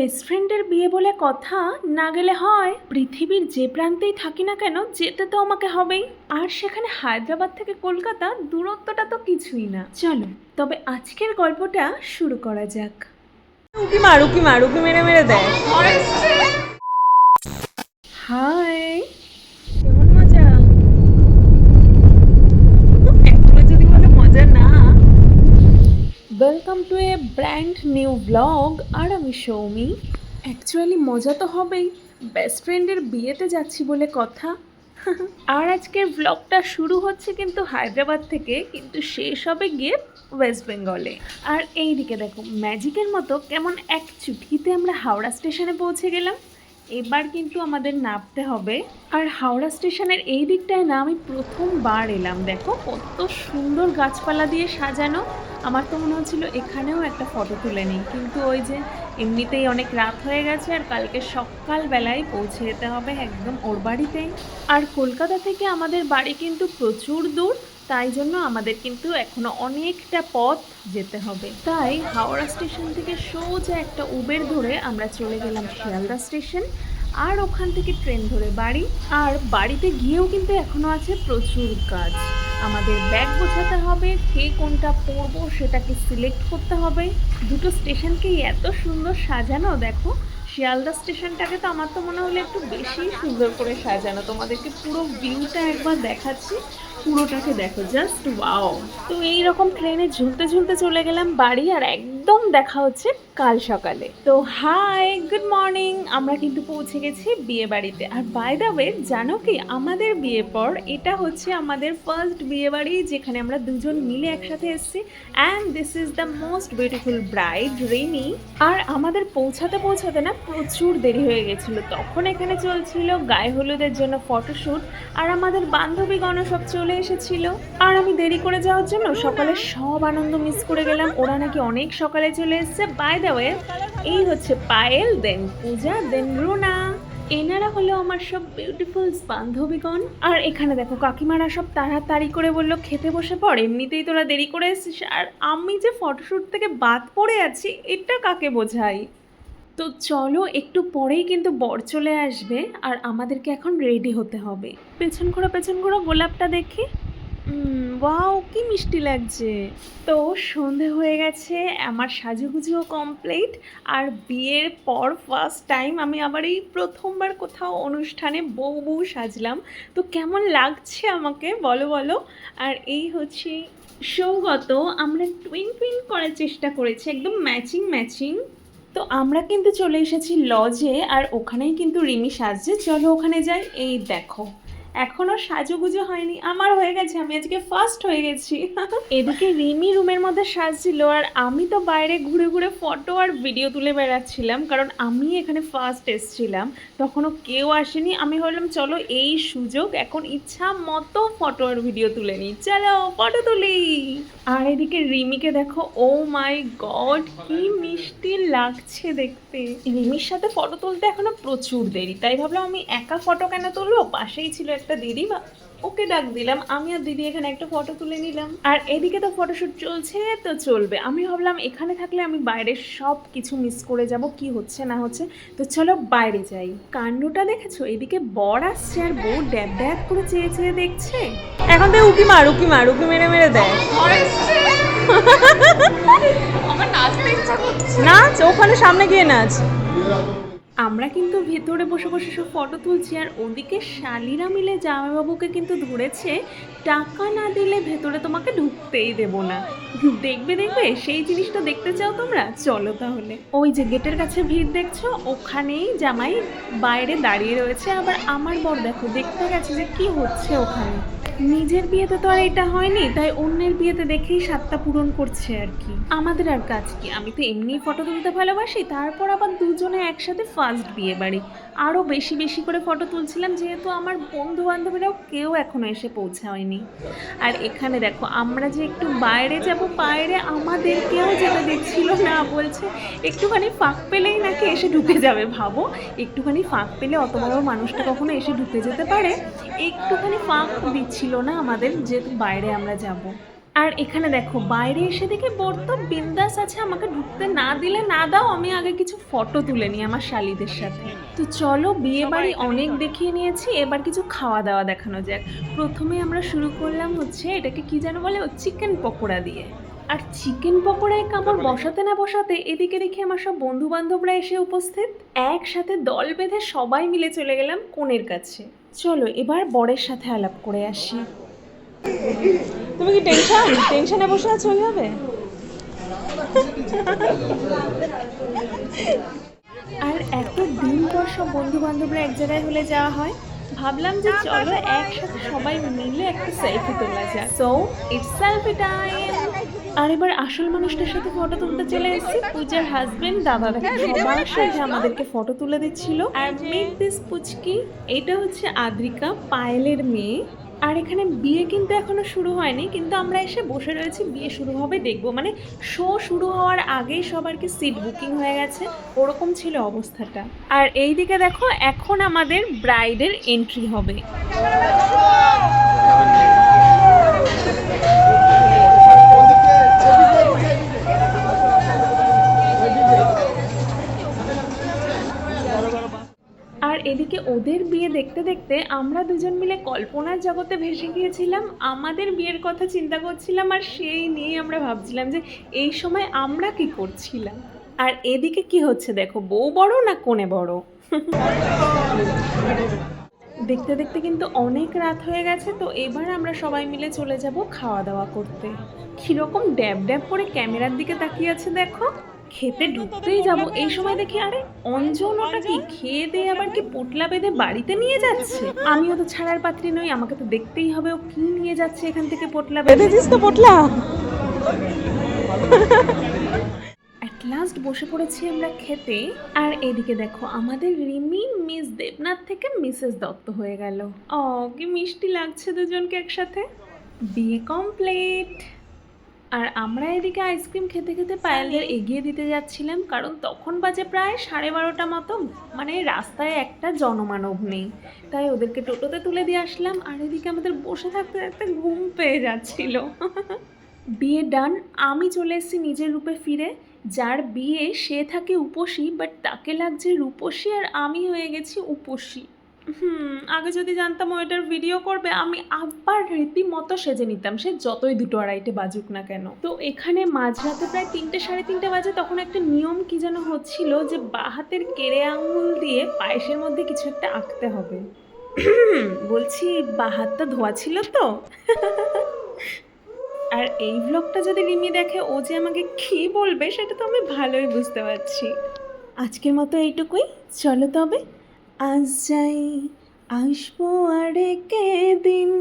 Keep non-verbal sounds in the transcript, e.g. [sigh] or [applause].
Best ফ্রেন্ডের বিয়ে বলে কথা না গেলে হয় পৃথিবীর যে প্রান্তেই থাকি না কেন যেতে তো আমাকে হবেই। আর সেখানে হায়দ্রাবাদ থেকে কলকাতা দূরত্বটা তো কিছুই না। চলো তবে আজকের গল্পটা শুরু করা যাক। উকি মার উকি মার উকি মেরে মেরে দেয় হাই কেমন মজা এখনও যদি বলে মজা না welcome to a brand new blog আর আমি সৌমি। অ্যাকচুয়ালি মজা তো হবেই। বেস্ট ফ্রেন্ডের বিয়েতে যাচ্ছি বলে কথা। আর আজকের ব্লগটা শুরু হচ্ছে কিন্তু হায়দ্রাবাদ থেকে কিন্তু শেষ হবে গিয়ে ওয়েস্ট বেঙ্গলে আর এইদিকে দেখো ম্যাজিকের মতো কেমন এক চুটকিতে আমরা হাওড়া স্টেশনে পৌঁছে গেলাম। এবার কিন্তু আমাদের নামতে হবে। আর হাওড়া স্টেশনের এই দিকটায় না আমি প্রথমবার এলাম, দেখো কত সুন্দর গাছপালা দিয়ে সাজানো। আমার তো মনে হচ্ছিল এখানেও একটা ফটো তুলে নিই, কিন্তু ওই যে এমনিতেই অনেক রাত হয়ে গেছে আর কালকে সকালবেলায় পৌঁছে যেতে হবে একদম ওর বাড়িতেই। আর কলকাতা থেকে আমাদের বাড়ি কিন্তু প্রচুর দূর তাই জন্য আমাদের কিন্তু এখনও অনেকটা পথ যেতে হবে। তাই হাওড়া স্টেশন থেকে সোজা একটা উবের ধরে আমরা চলে গেলাম শিয়ালদা স্টেশন। আর ওখান থেকে ট্রেন ধরে বাড়ি। আর বাড়িতে গিয়েও কিন্তু এখনও আছে প্রচুর কাজ। আমাদের ব্যাগ বোঝাতে হবে, কে কোনটা পরবো সেটাকে সিলেক্ট করতে হবে। দুটো স্টেশনকেই এত সুন্দর সাজানো, দেখো। শিয়ালদা স্টেশনটাকে তো আমার তো মনে হলো একটু বেশি সুন্দর করে সাজানো। তোমাদেরকে পুরো ভিউটা একবার দেখাচ্ছি, পুরোটাকে দেখো জাস্ট ওয়াও তো এইরকম ট্রেনে ঝুলতে ঝুলতে চলে গেলাম বাড়ি আর একদম দেখা হচ্ছে কাল সকালে। তো হাই গুড মর্নিং আমরা কিন্তু পৌঁছে গেছি বিয়ে বাড়িতে। আর বাই দ্য ওয়ে জানো কি? আমাদের বিয়ে পর এটা হচ্ছে আমাদের ফার্স্ট বিয়ে বাড়ি যেখানে আমরা দুজন মিলে একসাথে এসেছি। And this is the most beautiful bride Reni আর আমাদের পৌঁছাতে পৌঁছাতে না প্রচুর দেরি হয়ে গেছিল। তখন এখানে চলছিল গায়ে হলুদের জন্য ফটোশ্যুট আর আমাদের বান্ধবীগণও সব চলে এসেছিল। আর আমি দেরি করে যাওয়ার জন্য সকালে সব আনন্দ মিস করে গেলাম। ওরা নাকি অনেক সকালে চলে এসেছে। বাই দ্য ওয়ে এই হচ্ছে পায়েল দেন পূজা দেন রুনা। এনারা হলো আমার সব বিউটিফুল বান্ধবীগণ। আর এখানে দেখো, কাকিমারা সব তাড়াতাড়ি করে বলল, খেতে বসে পড়, এমনিতেই তোরা দেরি করে এসেছিস। আর আমি যে ফটোশ্যুট থেকে বাদ পড়ে আছি, এটা কাকে বোঝাই? তো চলো, একটু পরেই কিন্তু বর চলে আসবে, আর আমাদেরকে এখন রেডি হতে হবে। পেছন ঘোরা পেছন ঘোরা, গোলাপটা দেখি। ওয়াও, কি মিষ্টি লাগছে। তো সন্ধে হয়ে গেছে, আমার সাজুগুজুও কমপ্লিট আর বিয়ের পর ফার্স্ট টাইম আমি আবার এই প্রথমবার কোথাও অনুষ্ঠানে বউ বউ সাজলাম। তো কেমন লাগছে আমাকে? বলো বলো। আর এই হচ্ছে সৌগত, আমরা টুইন টুইন করার চেষ্টা করেছি, একদম ম্যাচিং ম্যাচিং তো আমরা কিন্তু চলে এসেছি লজে আর ওখানেই কিন্তু রিমি সাজছে। চলো ওখানে যাই, এই দেখো। এখনও সাজুগুজু হয়নি, আমার হয়ে গেছে, আমি আজকে ফার্স্ট হয়ে গেছি। এদিকে রিমি রুমের মধ্যে সাজছিল, আর আমি তো বাইরে ঘুরে ঘুরে ফটো আর ভিডিও তুলে বেড়াচ্ছিলাম, কারণ আমি এখানে ফার্স্ট এসছিলাম, তখনও কেউ আসেনি, আমি ভাবলাম, চলো এই সুযোগ, এখন ইচ্ছা মতো ফটো আর ভিডিও তুলে নিই, চলো ফটো তুলি। আর এদিকে রিমিকে দেখো ও মাই গড কি মিষ্টি লাগছে দেখতে। রিমির সাথে ফটো তুলতে এখনও প্রচুর দেরি, তাই ভাবলাম আমি একা ফটো কেন তুলবো? পাশেই ছিল একটা দিদি বা ওকে ডাক দিলাম আমি আর দিদি এখানে একটা ফটো তুলে নিলাম। আর এদিকে তো ফটোশুট চলছে তো চলবে। আমি ভাবলাম এখানে থাকলে আমি বাইরের সব কিছু মিস করে যাব কি হচ্ছে না হচ্ছে। তো চলো বাইরে যাই। কাণ্ডটা দেখেছ? এদিকে বর আসছে আর বউ ড্যাব ড্যাব করে চেয়ে চেয়ে দেখছে। এখন তো উকি মার উকি মার উকি মেরে মেরে দেয়। [laughs] নাচ ওখানে সামনে গিয়ে নাচ। আমরা কিন্তু ভেতরে বসে বসে সব ফটো তুলছি আর ওদিকে শালিরা মিলে জামাইবাবুকে কিন্তু ধরেছে, টাকা না দিলে ভেতরে তোমাকে ঢুকতেই দেব না। দেখবে দেখবে, সেই জিনিসটা দেখতে চাও তোমরা? চলো তাহলে। ওই যে গেটের কাছে ভিড় দেখছ, ওখানেই জামাই বাইরে দাঁড়িয়ে রয়েছে। আবার আমার বর দেখো, দেখতে গেছে যে কি হচ্ছে ওখানে। নিজের বিয়েতে তো আর এটা হয়নি, তাই অন্যের বিয়েতে দেখেই সাতটা পূরণ করছে আর কি। আমাদের আর কাজ কি? আমি তো এমনি ফটো তুলতে ভালোবাসি, তারপর আবার দুজনে একসাথে ফার্স্ট বিয়ে বাড়ি আরও বেশি বেশি করে ফটো তুলছিলাম, যেহেতু আমার বন্ধু বান্ধবীরাও কেউ এখনও এসে পৌঁছায়নি আর এখানে দেখো, আমরা যে একটু বাইরে যাব, বাইরে আমাদেরকেও যেতে দিচ্ছিল না বলছে, একটুখানি ফাঁক পেলেই নাকি এসে ঢুকে যাবে ভাবো। একটুখানি ফাঁক পেলে অত বড় মানুষটা কখনো এসে ঢুকে যেতে পারে। একটুখানি ফাঁক দিচ্ছিল না আমাদের যেহেতু বাইরে আমরা যাব। আর এখানে দেখো বাইরে এসে দেখে বোর তো বিন্দাস আছে আমাকে ঢুকতে না দিলে না দাও আমি আগে কিছু ফটো তুলে নিই আমার শালিদের সাথে। তো চলো বিয়ে বাড়ি অনেক দেখিয়ে নিয়েছি এবার কিছু খাওয়া দাওয়া দেখানো যাক। প্রথমে আমরা শুরু করলাম হচ্ছে এটাকে কি যেন বলে চিকেন পকোড়া দিয়ে। আর চিকেন পকোড়ায় কামড় বসাতে না বসাতে এদিকে দেখি আমার সব বন্ধু বান্ধবরা এসে উপস্থিত। একসাথে দল বেঁধে সবাই মিলে চলে গেলাম কোণের কাছে। চলো এবার বরের সাথে আলাপ করে আসি। তুমি কি টেনশন টেনশনে বসে আছো ওইভাবে? আর এত দিন পর সব বন্ধু বান্ধবরা এক জায়গায় হলে যাওয়া হয়? ভাবলাম যে চলো একসাথে সবাই মিলে একটা সেলফি তোলা যায় সো ইটস সেলফি টাইম আর এবার আসল মানুষটার সাথে ফটো তুলতে চলে এসেছি। পূজার হাজবেন্ড দাদা দেখো সবার সাথে আমাদেরকে ফটো তুলে দিচ্ছিল। আর মেক দিস পুচকি এটা হচ্ছে আদ্রিকা পায়েলের মেয়ে। আর এখানে বিয়ে কিন্তু এখনও শুরু হয়নি, কিন্তু আমরা এসে বসে রয়েছি, বিয়ে শুরু হবে, দেখব। মানে শো শুরু হওয়ার আগেই সবার কি সিট বুকিং হয়ে গেছে, ওরকম ছিল অবস্থাটা। আর এই দিকে দেখো, এখন আমাদের ব্রাইডের এন্ট্রি হবে। দেখতে আমরা দুজন মিলে কল্পনার জগতে ভেসে গিয়েছিলাম। আমাদের বিয়ের কথা চিন্তা করছিলাম আর সেই নিয়ে আমরা ভাবছিলাম যে এই সময় আমরা কি করছিলাম। আর এদিকে কি হচ্ছে দেখো, বউ বড় না কোণে বড়? দেখতে দেখতে কিন্তু অনেক রাত হয়ে গেছে, তো এবার আমরা সবাই মিলে চলে যাব খাওয়া দাওয়া করতে। কীরকম ড্যাব ড্যাব করে ক্যামেরার দিকে তাকিয়ে আছে দেখো। খেতে ঢুকতেই যাব। এই সময় দেখি আরে অঞ্জন ওটা কি? খেয়ে দিয়ে আবার কি পোটলা বেঁধে বাড়িতে নিয়ে যাচ্ছে? আমিও তো ছাড়ার পাত্রী নই আমাকে তো দেখতেই হবে ও কি নিয়ে যাচ্ছে এখান থেকে পোটলা বেঁধে। বেঁধেছিস তো পটলা লাস্ট বসে পড়েছি আমরা খেতে আর এদিকে দেখো আমাদের রিমি মিস দেবনাথ থেকে মিসেস দত্ত হয়ে গেল। ও কি মিষ্টি লাগছে দুজনকে একসাথে। বিয়ে কমপ্লিট আর আমরা এদিকে আইসক্রিম খেতে খেতে পায়েলদের এগিয়ে দিতে যাচ্ছিলাম কারণ তখন বাজে প্রায় সাড়ে বারোটা মতো মানে রাস্তায় একটা জনমানব নেই। তাই ওদেরকে টোটোতে তুলে দিয়ে আসলাম আর এদিকে আমাদের বসে থাকতে থাকতে ঘুম পেয়ে যাচ্ছিল। বিয়ে ডান আমি চলে এসেছি নিজের রূপে ফিরে। যার বিয়ে সে থাকে উপসী বাট তাকে লাগছে রূপসী আর আমি হয়ে গেছি উপসী। হুম, আগে যদি জানতাম ওইটার ভিডিও করবে, আমি আবার রীতিমতো সেজে নিতাম। সে যতই দুটো আড়াইটে বাজুক না কেন। তো এখানে মাঝরাতে প্রায় তিনটে, সাড়ে তিনটে বাজে তখন একটা নিয়ম কি যেন হচ্ছিল যে বাহাতের কেড়ে আঙুল দিয়ে পায়েসের মধ্যে কিছু একটা আঁকতে হবে। [coughs] বলছি বাহাতটা ধোয়া ছিল তো? [laughs] আর এই ভ্লগটা যদি রিমি দেখে, ও যে আমাকে কী বলবে, সেটা তো আমি ভালোই বুঝতে পারছি। আজকের মতো এইটুকুই। চলো তবে। আজ যাই আসব আর কে দিন